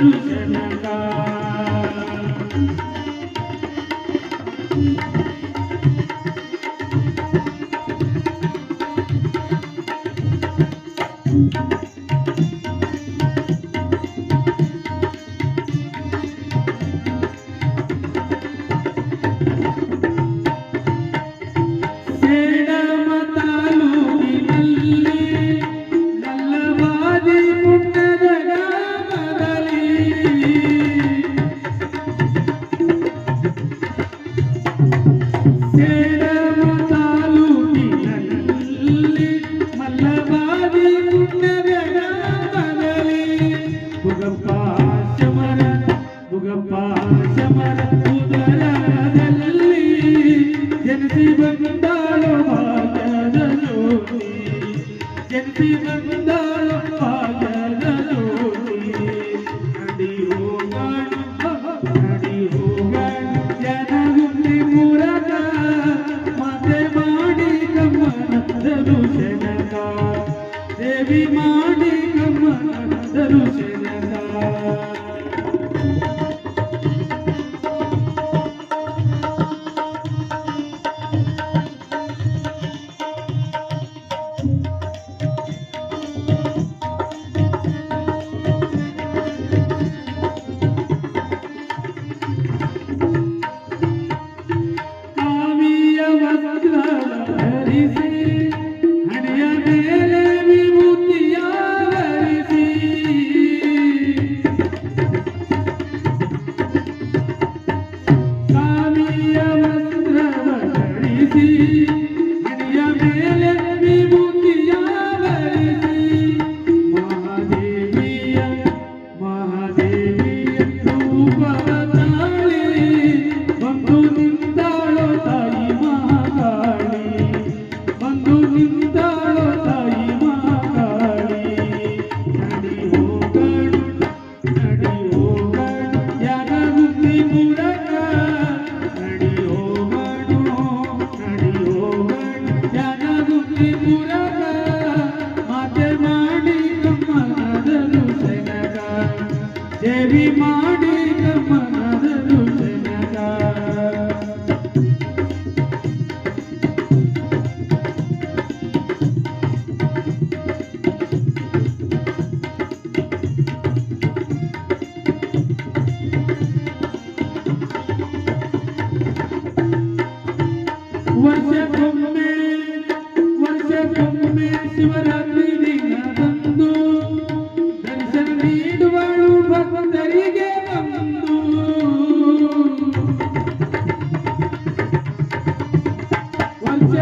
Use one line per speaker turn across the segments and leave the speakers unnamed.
Thank you. ಜನಿಸಿ ಬಂದಾಳು ಭಾಗದ ಜ್ಯೋತಿ ಜನಿಸಿ ಬಂದಾಳು 你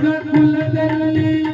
കുലതരളി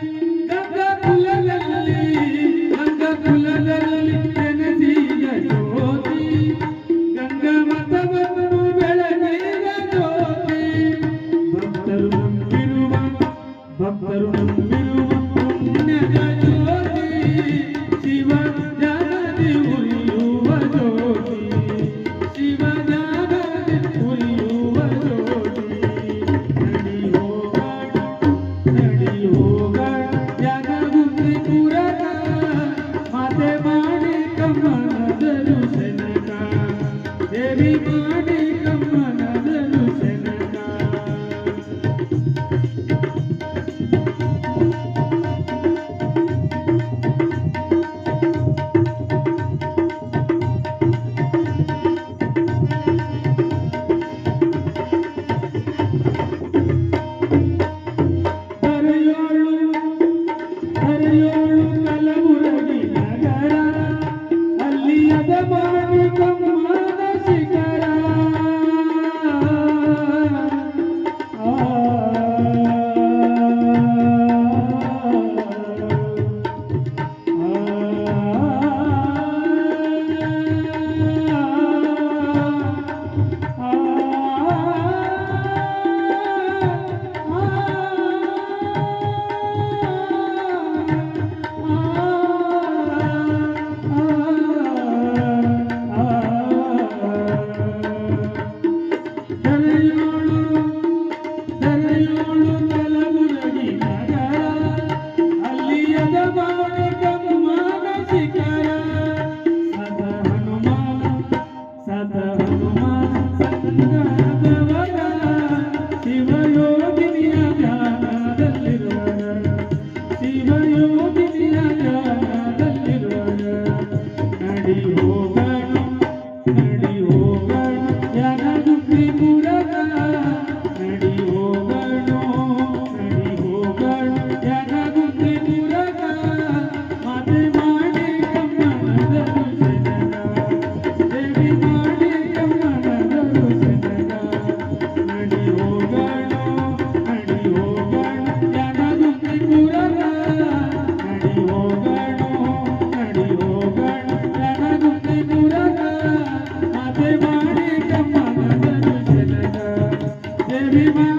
Tripura Amen.